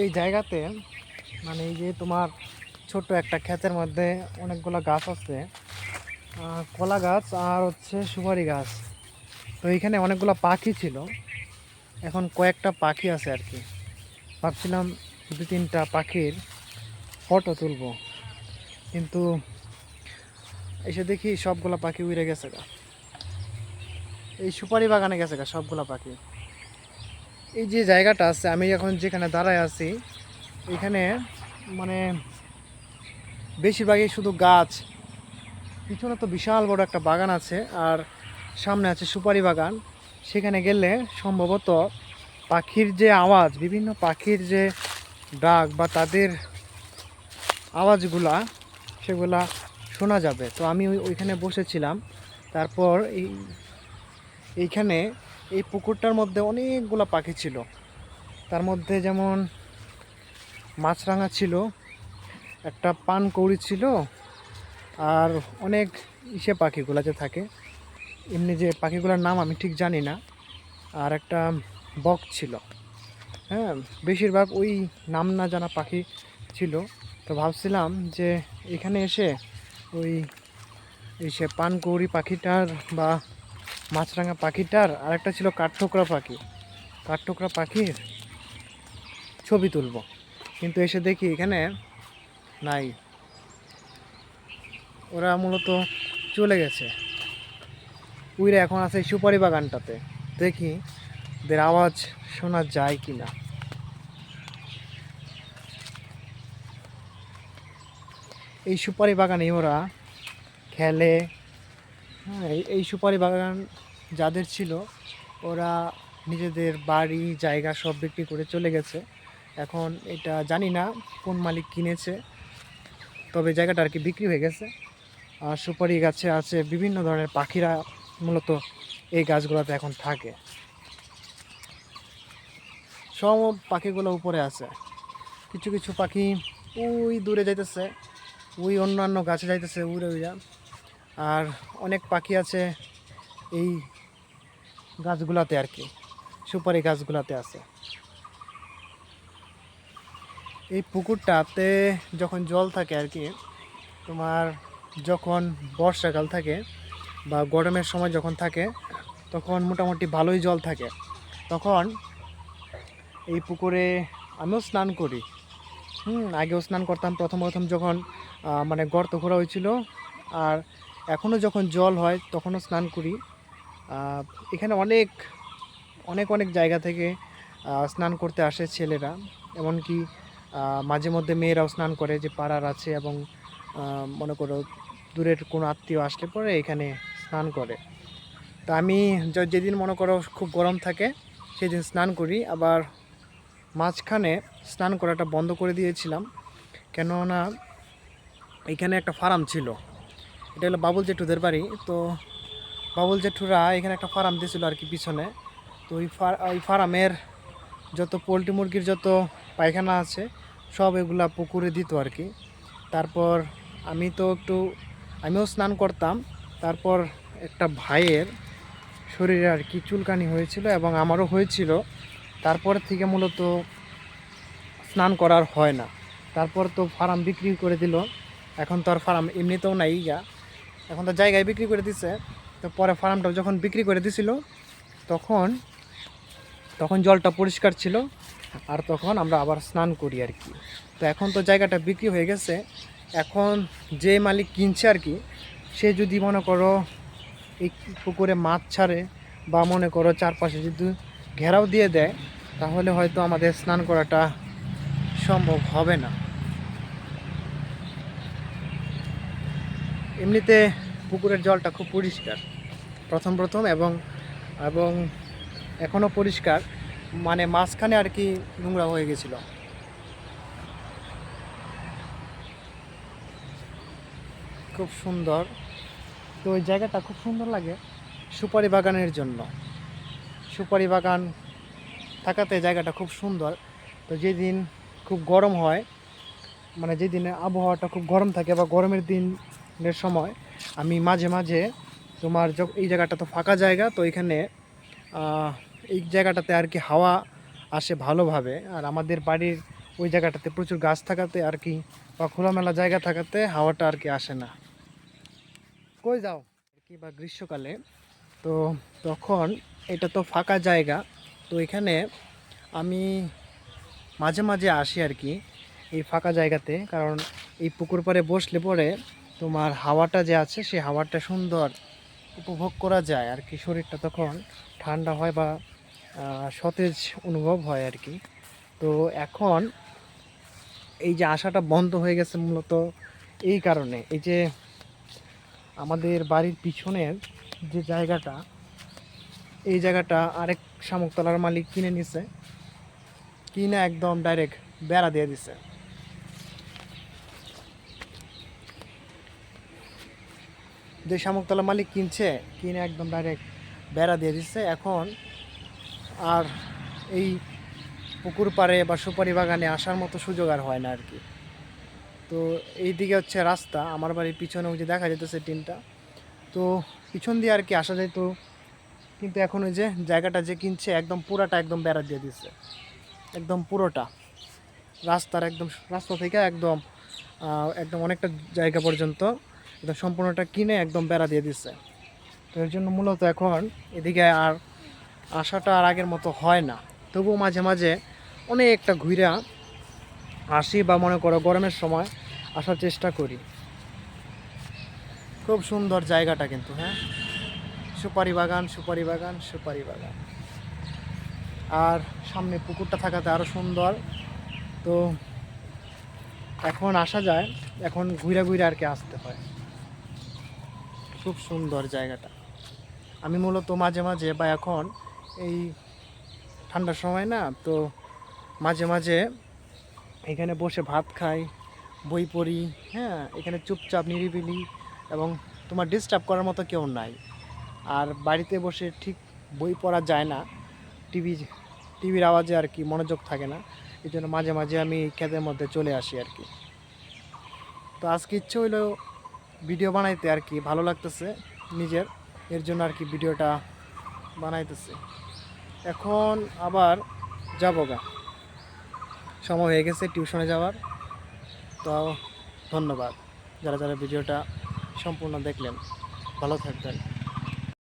এই জায়গাতে মানে এই যে তোমার ছোট একটা ক্ষেতের মধ্যে অনেকগুলো গাছ আছে কলা গাছ আর হচ্ছে সুপারি গাছ। তো এইখানে অনেকগুলো পাখি ছিল। এখন কয়েকটা পাখি আছে আর কি। ভাবছিলাম দু তিনটা পাখির ফটো তুলবো। কিন্তু এসে দেখি সবগুলা পাখি উড়ে গেছে গা। এই সুপারি বাগানে গেছে গা সবগুলা পাখি। এই যে জায়গাটা আছে, আমি এখন যেখানে দাঁড়ায় আছি, এখানে মানে বেশিরভাগই শুধু গাছ। পিছনে তো বিশাল বড় একটা বাগান আছে, আর সামনে আছে সুপারি বাগান। সেখানে গেলে সম্ভবত পাখির যে আওয়াজ, বিভিন্ন পাখির যে ডাক বা তাদের আওয়াজগুলা, সেগুলা শোনা যাবে। তো আমি ওই- ওইখানে বসেছিলাম। তারপর এই এইখানে এই পুকুরটার মধ্যে অনেকগুলো পাখি ছিল। তার মধ্যে যেমন মাছরাঙা ছিল, একটা পান কৌড়ি ছিল, আর অনেক ইসে পাখিগুলো যে থাকে। এমনি যে পাখিগুলোর নাম আমি ঠিক জানি না, আর একটা বক ছিল। হ্যাঁ বেশিরভাগ ওই নাম না জানা পাখি ছিল। তো ভাবছিলাম যে এখানে এসে ওই এই সে পানকৌড়ি পাখিটার বা মাছরাঙা পাখিটার আরেকটা ছিল কাঠঠোকরা পাখি। কাঠঠোকরা পাখির ছবি তুলব। কিন্তু এসে দেখি এখানে নাই। ওরা মূলত চলে গেছে। উইরা এখন আছে সুপারি বাগানটাতে। দেখি ওদের আওয়াজ শোনা যায় কি না এই সুপারি বাগানে ওরা খেলে হ্যাঁ এই- সুপারি বাগান যাদের ছিল, ওরা নিজেদের বাড়ি, জায়গা সব বিক্রি করে চলে গেছে। এখন এটা জানি না কোন মালিক কিনেছে, তবে জায়গাটা আর কি বিক্রি হয়ে গেছে। আর সুপারি গাছে আছে বিভিন্ন ধরনের পাখিরা, মূলত এই গাছগুলোতে এখন থাকে। সব পাখিগুলো উপরে আছে। কিছু কিছু পাখি ওই দূরে যাইতেছে, ওই অন্যান্য গাছে যাইতেছে, উড়ে উড়ে। আর অনেক পাখি আছে এই গাছগুলাতে আর কি, সুপারি গাছগুলাতে আছে। এই পুকুরটাতে যখন জল থাকে আর কি, তোমার যখন বর্ষাকাল থাকে বা গরমের সময় যখন থাকে, তখন মোটামুটি ভালোই জল থাকে। তখন এই পুকুরে আমিও স্নান করি। হুম, আগেও স্নান করতাম প্রথম প্রথম যখন মানে গর্ত ঘোরা হয়েছিল। আর এখনও যখন জল হয় তখনও স্নান করি। এখানে অনেক অনেক অনেক জায়গা থেকে স্নান করতে আসে ছেলেরা। এমনকি মাঝে মধ্যে মেয়েরাও স্নান করে যে পাড়ার আছে এবং মনে করো দূরের কোনো আত্মীয় আসলে পরে এখানে স্নান করে। তা আমি যেদিন মনে করো খুব গরম থাকে সেদিন স্নান করি। আবার মাঝখানে স্নান করাটা বন্ধ করে দিয়েছিলাম। কেননা এখানে একটা ফার্ম ছিল। এটা হলো বাবুল জেঠুদের বাড়ি। তো বাবুল জেঠুরা এখানে একটা ফার্ম দিয়েছিল আর কি পিছনে। তো ওই ওই ফার্মের যত পোলট্রি মুরগির যত পায়খানা আছে, সব এগুলা পুকুরে দিত আর কি। তারপর আমি তো একটু, আমিও স্নান করতাম। তারপর একটা ভাইয়ের শরীরে আর কি চুলকানি হয়েছিল এবং আমারও হয়েছিল। তারপর থেকে মূলত স্নান করার হয় না। তারপর তো ফার্ম বিক্রি করে দিল। এখন তো আর ফার্ম এমনিতেও নাই গা। এখন তো জায়গায় বিক্রি করে দিছে। তো পরে ফার্মটা যখন বিক্রি করে দিছিল, তখন তখন জলটা পরিষ্কার ছিল, আর তখন আমরা আবার স্নান করি আর কি। তো এখন তো জায়গাটা বিক্রি হয়ে গেছে। এখন যে মালিক কিনছে আর কি, সে যদি মনে করো এই পুকুরে মাছ ছাড়ে বা মনে করো চারপাশে যদি ঘেরাও দিয়ে দেয়, তাহলে হয়তো আমাদের স্নান করাটা সম্ভব হবে না। এমনিতে পুকুরের জলটা খুব পরিষ্কার, প্রথম প্রথম এবং এবং এখনও পরিষ্কার মানে মাঝখানে আর কি নোংরা হয়ে গেছিল। খুব সুন্দর, তো ওই জায়গাটা খুব সুন্দর লাগে সুপারি বাগানের জন্য। সুপারি বাগান থাকাতে জায়গাটা খুব সুন্দর, তো যেদিন খুব গরম হয় মানে যেদিনে আবহাওয়াটা খুব গরম থাকে বা গরমের দিনের সময় আমি মাঝে মাঝে তোমার এই জায়গাটা তো ফাঁকা জায়গা, তো এখানে এই জায়গাটাতে আর কি হাওয়া আসে ভালোভাবে। আর আমাদের বাড়ির ওই জায়গাটাতে প্রচুর গাছ থাকাতে আর কি বা খোলামেলা জায়গা থাকাতে হাওয়াটা আর কি আসে না। কই যাও? আর কি বা গ্রীষ্মকালে, তো তখন এটা তো ফাঁকা জায়গা, তো এখানে আমি মাঝে মাঝে আসি আর কি এই ফাঁকা জায়গাতে। কারণ এই পুকুর পাড়ে বসলে পরে তোমার হাওয়াটা যে আছে, সেই হাওয়াটা সুন্দর উপভোগ করা যায়। আর কি শরীরটা তখন ঠান্ডা হয় বা সতেজ অনুভব হয় আর কি। তো এখন এই যে আশাটা বন্ধ হয়ে গেছে মূলত এই কারণে। এই যে আমাদের বাড়ির পিছনের যে জায়গাটা, এই জায়গাটা আরেক শামুকতলার মালিক কিনে নিছে। কিনে একদম ডাইরেক্ট বেড়া দিয়ে দিছে। যে শামুকতলা মালিক কিনছে, কিনে একদম ডাইরেক্ট বেড়া দিয়ে দিচ্ছে এখন আর এই পুকুর পাড়ে বা সুপারি বাগানে আসার মতো সুযোগ আর হয় না আর কি। তো এই দিকে হচ্ছে রাস্তা, আমার বাড়ির পিছনে ওই যে দেখা যেতেছে টিনটা। তো পিছন দিয়ে আর কি আসা যেত কিন্তু এখন ওই যে জায়গাটা যে কিনছে, একদম পুরাটা একদম বেড়া দিয়ে দিচ্ছে একদম পুরোটা। রাস্তার একদম, রাস্তা থেকে একদম একদম অনেকটা জায়গা পর্যন্ত একদম সম্পূর্ণটা কিনে একদম বেড়া দিয়ে দিচ্ছে। তো এর জন্য মূলত এখন এদিকে আর আসাটা আর আগের মতো হয় না। তবুও মাঝে মাঝে অনেকটা ঘুরা আসি বা মনে করো গরমের সময় আসার চেষ্টা করি। খুব সুন্দর জায়গাটা কিন্তু হ্যাঁ? সুপারি বাগান সুপারি বাগান সুপারি বাগান। আর সামনে পুকুরটা থাকাতে আরও সুন্দর। তো এখন আসা যায়, এখন ঘুরে ঘুরে আর কি আসতে হয়। খুব সুন্দর জায়গাটা। আমি মূলত মাঝে মাঝে বা এখন এই ঠান্ডার সময় না, তো মাঝে মাঝে এখানে বসে ভাত খাই, বই পড়ি হ্যাঁ এখানে চুপচাপ নিরিবিলি এবং তোমার ডিস্টার্ব করার মতো কেউ নাই। আর বাড়িতে বসে ঠিক বই পড়া যায় না, টিভি, টিভির আওয়াজে আর কি মনোযোগ থাকে না, এই জন্য মাঝে মাঝে আমি ক্ষেতের মধ্যে চলে আসি আর কি। তো আজকে ইচ্ছে হইল ভিডিও বানাইতে আর কি ভালো লাগতেছে নিজের। এর জন্য আর কি ভিডিওটা বানাইতেছে। এখন আবার যাব গা। সময় হয়ে গেছে টিউশনে যাওয়ার। তো ধন্যবাদ। যারা যারা ভিডিওটা সম্পূর্ণ দেখলেন, ভালো থাকবেন।